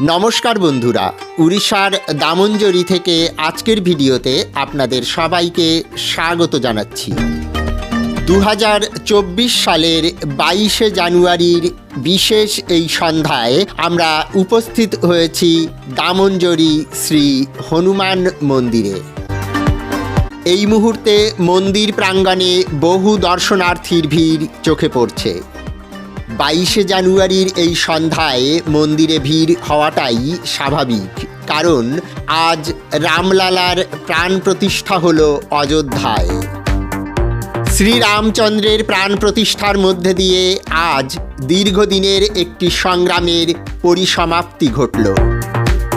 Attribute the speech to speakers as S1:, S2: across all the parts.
S1: নমস্কার বন্ধুরা, উড়িষ্যার দামঞ্জরি থেকে আজকের ভিডিওতে আপনাদের সবাইকে স্বাগত জানাচ্ছি। দু হাজার চব্বিশ সালের বাইশে জানুয়ারির বিশেষ এই সন্ধ্যায় আমরা উপস্থিত হয়েছি দামঞ্জরি শ্রী হনুমান মন্দিরে। এই মুহূর্তে মন্দির প্রাঙ্গণে বহু দর্শনার্থীর ভিড় চোখে পড়ছে। বাইশে জানুয়ারির এই সন্ধ্যায় মন্দিরে ভিড় হওয়াটাই স্বাভাবিক। কারণ আজ রামলালার প্রাণ প্রতিষ্ঠা হল অযোধ্যায়। শ্রীরামচন্দ্রের প্রাণ প্রতিষ্ঠার মধ্যে দিয়ে আজ দীর্ঘদিনের একটি সংগ্রামের পরিসমাপ্তি ঘটল।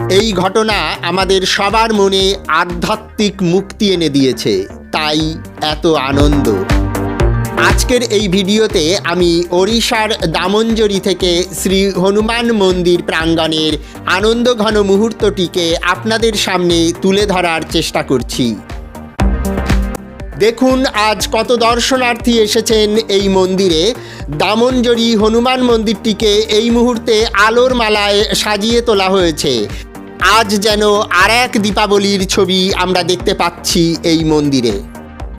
S1: এই ঘটনা আমাদের সবার মনে আধ্যাত্মিক মুক্তি এনে দিয়েছে, তাই এত আনন্দ। আজকের এই ভিডিওতে আমি ওড়িশার দামনজরি থেকে শ্রী হনুমান মন্দির প্রাঙ্গণের আনন্দঘন মুহূর্তটিকে আপনাদের সামনে তুলে ধরার চেষ্টা করছি। দেখুন, আজ কত দর্শনার্থী এসেছেন এই মন্দিরে। দামনজরি হনুমান মন্দিরটিকে এই মুহূর্তে আলোর মালায় সাজিয়ে তোলা হয়েছে। আজ যেন আর এক দীপাবলির ছবি আমরা দেখতে পাচ্ছি এই মন্দিরে।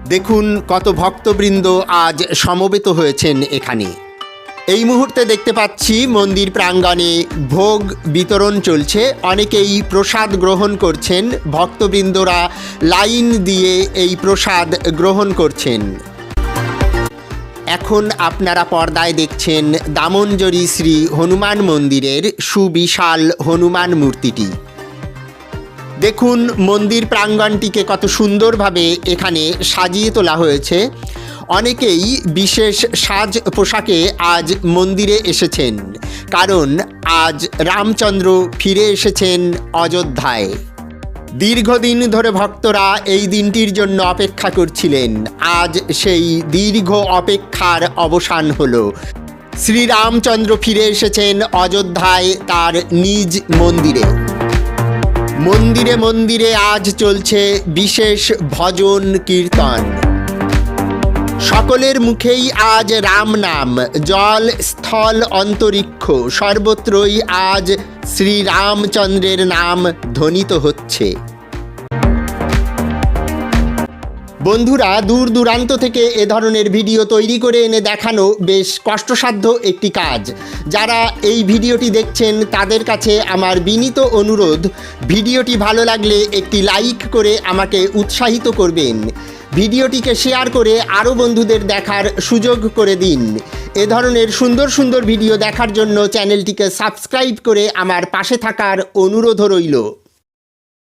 S1: দেখুন কত ভক্তবৃন্দ আজ সমবেত হয়েছেন এখানে। এই মুহূর্তে দেখতে পাচ্ছি মন্দির প্রাঙ্গণে ভোগ বিতরণ চলছে। অনেকেই প্রসাদ গ্রহণ করছেন। ভক্তবৃন্দরা লাইন দিয়ে এই প্রসাদ গ্রহণ করছেন। এখন আপনারা পর্দায় দেখছেন দামনজরি শ্রী হনুমান মন্দিরের সুবিশাল হনুমান মূর্তিটি। দেখুন মন্দির প্রাঙ্গণটিকে কত সুন্দরভাবে এখানে সাজিয়ে তোলা হয়েছে। অনেকেই বিশেষ সাজ পোশাকে আজ মন্দিরে এসেছেন, কারণ আজ রামচন্দ্র ফিরে এসেছেন অযোধ্যায়। দীর্ঘদিন ধরে ভক্তরা এই দিনটির জন্য অপেক্ষা করছিলেন। আজ সেই দীর্ঘ অপেক্ষার অবসান হলো। শ্রীরামচন্দ্র ফিরে এসেছেন অযোধ্যায় তার নিজ মন্দিরে। মন্দিরে মন্দিরে আজ চলছে বিশেষ ভজন কীর্তন। সকলের মুখেই আজ রাম নাম, জল, স্থল, অন্তরিক্ষ, সর্বত্রই আজ শ্রীরামচন্দ্রের নাম ধ্বনিত হচ্ছে। বন্ধুরা দূর দূরান্ত থেকে এ ধরনের ভিডিও তৈরি করে এনে দেখানো বেশ কষ্টসাধ্য একটি কাজ। যারা এই ভিডিওটি দেখছেন, তাদের কাছে আমার বিনীত অনুরোধ, ভিডিওটি ভালো লাগলে একটি লাইক করে আমাকে উৎসাহিত করবেন। ভিডিওটিকে শেয়ার করে আরও বন্ধুদের দেখার সুযোগ করে দিন। এ ধরনের সুন্দর সুন্দর ভিডিও দেখার জন্য চ্যানেলটিকে সাবস্ক্রাইব করে আমার পাশে থাকার অনুরোধও রইল।